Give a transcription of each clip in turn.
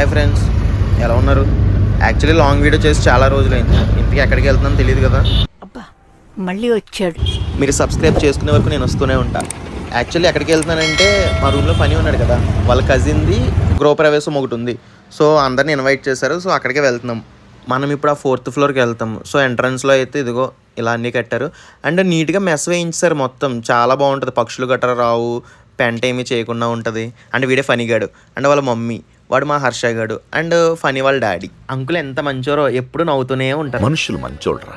Hi friends. ఎలా ఉన్నారు? Actually long video చేసి చాలా రోజులైంది. ఇంటికి ఎక్కడికి వెళ్తున్నాను తెలియదు కదా. అబ్బా మళ్ళీ వచ్చాడు. మీరు సబ్స్క్రైబ్ చేసుకునే వరకు నేను వస్తూనే ఉంటా. యాక్చువల్లీ ఎక్కడికి వెళ్తున్నానంటే మా రూమ్లో పని ఉన్నాడు కదా. వాళ్ళ కజిన్ది గృహప్రవేశం ఒకటి ఉంది. సో అందరిని ఇన్వైట్ చేశారు. సో అక్కడికే వెళ్తున్నాం. మనం ఇప్పుడు ఆ ఫోర్త్ ఫ్లోర్కి వెళ్తాం. సో ఎంట్రన్స్లో అయితే ఇదిగో ఇలా అన్నీ కట్టారు. అండ్ నీట్గా మెస్ వేయించారు మొత్తం. చాలా బాగుంటుంది. పక్షులు గట్రా రావు. పెంట ఏమీ చేయకుండా ఉంటుంది. అండ్ వీడే ఫనీ గాడు అండ్ వాళ్ళ మమ్మీ. వాడు మా హర్ష గాడు అండ్ ఫనీ వాళ్ళ డాడీ. అంకుల్ ఎంత మంచోరో ఎప్పుడు నవ్వుతూనే ఉంటారు. మనుషులు మంచోడ్రా.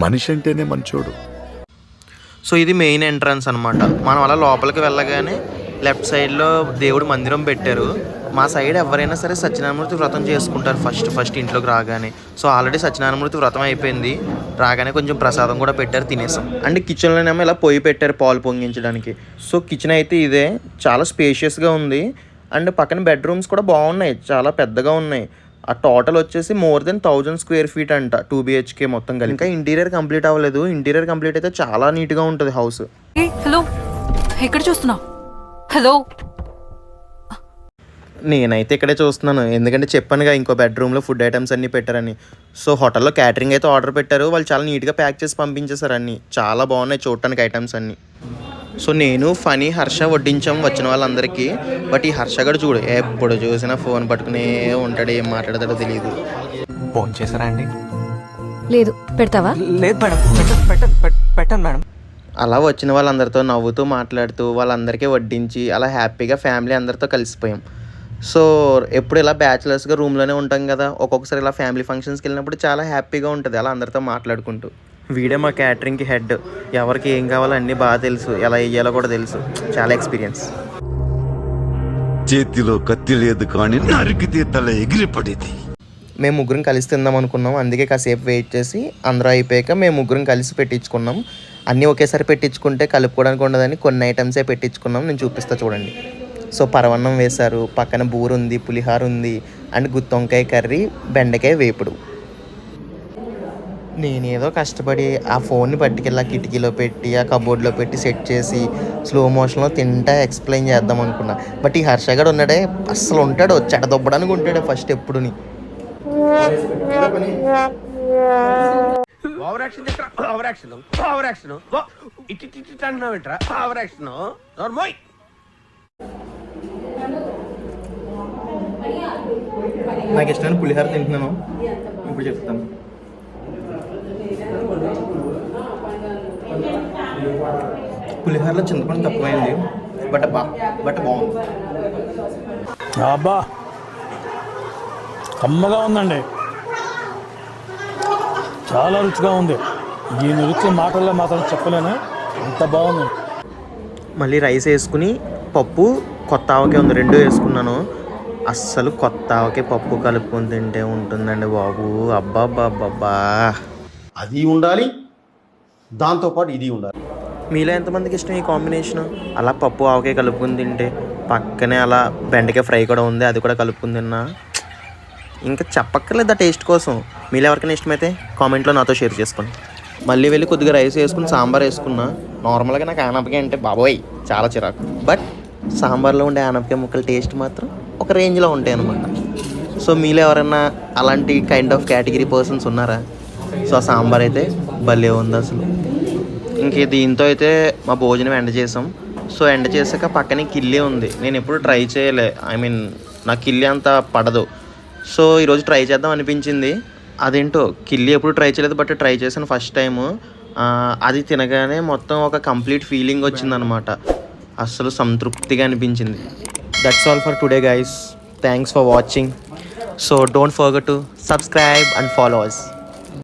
మనిషి అంటేనే మంచోడు. సో ఇది మెయిన్ ఎంట్రన్స్ అనమాట మనం అలా లోపలికి వెళ్ళగానే లెఫ్ట్ సైడ్లో దేవుడు మందిరం పెట్టారు. మా సైడ్ ఎవరైనా సరే సత్యనారాయణమూర్తి వ్రతం చేసుకుంటారు ఫస్ట్ ఫస్ట్ ఇంట్లోకి రాగానే. సో ఆల్రెడీ సత్యనారాయణమూర్తి వ్రతం అయిపోయింది. రాగానే కొంచెం ప్రసాదం కూడా పెట్టారు తినేసాం. అండ్ కిచెన్లోనేమో ఇలా పొయ్యి పెట్టారు పాలు పొంగించడానికి. సో కిచెన్ అయితే ఇదే. చాలా స్పేషియస్గా ఉంది. అండ్ పక్కన బెడ్రూమ్స్ కూడా బాగున్నాయి చాలా పెద్దగా ఉన్నాయి. ఆ టోటల్ వచ్చేసి more than thousand square feet అంట టూ బిహెచ్కే మొత్తం కలిపి. ఇంకా ఇంటీరియర్ కంప్లీట్ అవ్వలేదు. ఇంటీరియర్ కంప్లీట్ అయితే చాలా నీట్గా ఉంటుంది హౌస్. హలో? ఎక్కడ చూస్తున్నావు? హలో? నేనైతే ఇక్కడే చూస్తున్నాను. ఎందుకంటే చెప్పానుగా ఇంకో బెడ్రూమ్లో ఫుడ్ ఐటమ్స్ అన్నీ పెట్టారని. సో హోటల్లో క్యాటరింగ్ అయితే ఆర్డర్ పెట్టారు. వాళ్ళు చాలా నీట్గా ప్యాక్ చేసి పంపించేశారు అన్నీ. చాలా బాగున్నాయి చూడటానికి ఐటమ్స్ అన్నీ. సో నేను ఫనీ హర్ష వడ్డించాం వచ్చిన వాళ్ళందరికీ. బట్ ఈ హర్ష గడు చూడు ఎప్పుడు చూసినా ఫోన్ పట్టుకునే ఉంటాడు ఏం మాట్లాడతాడో తెలియదు ఫోన్ చేశారా అండి? లేదు పెడతావా? లేదు మేడం మేడం. అలా వచ్చిన వాళ్ళందరితో నవ్వుతూ మాట్లాడుతూ వాళ్ళందరికీ వడ్డించి అలా హ్యాపీగా ఫ్యామిలీ అందరితో కలిసిపోయాం. సో ఎప్పుడు ఇలా బ్యాచిలర్స్గా రూమ్లోనే ఉంటాం కదా ఒక్కొక్కసారి ఇలా ఫ్యామిలీ ఫంక్షన్స్కి వెళ్ళినప్పుడు చాలా హ్యాపీగా ఉంటుంది అలా అందరితో మాట్లాడుకుంటూ. వీడే మా క్యాటరింగ్కి హెడ్ ఎవరికి ఏం కావాలో అన్నీ బాగా తెలుసు. ఎలా వేయాలో కూడా తెలుసు. చాలా ఎక్స్పీరియన్స్ చేతిలో కత్తి లేదు కానీ నరికితే తల ఎగిరిపడేది. మేము ముగ్గురం కలిసి తిందాం అనుకున్నాం. అందుకే కాసేపు వెయిట్ చేసి అందరూ అయిపోయాక మేము ముగ్గురం కలిసి పెట్టించుకున్నాం. అన్నీ ఒకేసారి పెట్టించుకుంటే కలుపుకోవడానికి ఉండదని కొన్ని ఐటమ్సే పెట్టించుకున్నాం. నేను చూపిస్తా చూడండి. సో పరవన్నం వేశారు. పక్కన బూరు ఉంది పులిహార ఉంది అండ్ గుత్తొంకాయ కర్రీ బెండకాయ వేపుడు. నేనేదో కష్టపడి ఆ ఫోన్ని పట్టుకెళ్ళి ఆ కిటికీలో పెట్టి ఆ కబోర్డ్లో పెట్టి సెట్ చేసి స్లో మోషన్లో తింటా ఎక్స్ప్లెయిన్ చేద్దాం అనుకున్నా. బట్ ఈ హర్షగాడు ఉన్నాడే అస్సలు ఉంటాడు. చెడదొబ్బడానికి ఉంటాడు ఫస్ట్ ఎప్పుడుని. ఓవర్ యాక్షన్ చేస్తా ఓవర్ యాక్షన్ ఓవర్ యాక్షన్ ఇటు ఇటు ఇటు అంటున్నావు ఏంట్రా? ఓవర్ యాక్షన్ నోర్మోయ్ నాకు ఇష్టమైన పులిహోర తింటున్నాను. ఇప్పుడు చెప్తాను. పులిహోరలో చింతపండు తక్కువైంది. బట్ బా బట్ బాగుంది. అబ్బా కమ్మగా ఉందండి. చాలా రుచిగా ఉంది. దీని రుచి మాటల్లో మాత్రం చెప్పలేను. అంత బాగుంది. మళ్ళీ రైస్ వేసుకుని పప్పు కొత్త ఆవకే ఉంది. రెండు వేసుకున్నాను. అస్సలు కొత్త ఆవకే పప్పు కలుపుకొని తింటే ఉంటుందండి బాబు. అబ్బాబ్బాబ్బా అది ఉండాలి. దాంతోపాటు ఇది ఉండాలి. మీలో ఎంతమందికి ఇష్టం ఈ కాంబినేషన్? అలా పప్పు ఆవకాయ కలుపుకుని తింటే పక్కనే అలా బెండకాయ ఫ్రై కూడా ఉంది అది కూడా కలుపుకుని తిన్నా. ఇంకా చెప్పక్కర్లేదు ఆ టేస్ట్ కోసం. మీలో ఎవరికైనా ఇష్టమైతే కామెంట్లో నాతో షేర్ చేసుకోండి. మళ్ళీ వెళ్ళి కొద్దిగా రైస్ వేసుకుని సాంబార్ వేసుకున్నా నార్మల్గా నాకు ఆనపకాయ అంటే బాబోయ్ చాలా చిరాకు. బట్ సాంబార్లో ఉండే ఆనపకాయ ముక్కల టేస్ట్ మాత్రం ఒక రేంజ్లో ఉంటాయి అనమాట సో మీలో ఎవరైనా అలాంటి కైండ్ ఆఫ్ కేటగిరీ పర్సన్స్ ఉన్నారా? సో ఆ సాంబార్ అయితే భలే ఉంది అసలు. ఇంక దీంతో అయితే మా భోజనం ఎండ చేసాం. సో ఎండ చేసాక పక్కనే కిల్లి ఉంది. నేను ఎప్పుడు ట్రై చేయలే. ఐ మీన్ నాకు కిల్లి అంత పడదు. సో ఈరోజు ట్రై చేద్దాం అనిపించింది. అదేంటో కిల్లి ఎప్పుడు ట్రై చేయలేదు బట్ ట్రై చేశాను ఫస్ట్ టైము. అది తినగానే మొత్తం ఒక కంప్లీట్ ఫీలింగ్ వచ్చిందనమాట. అస్సలు సంతృప్తిగా అనిపించింది. That's all for today guys thanks for watching so don't forget to subscribe and follow us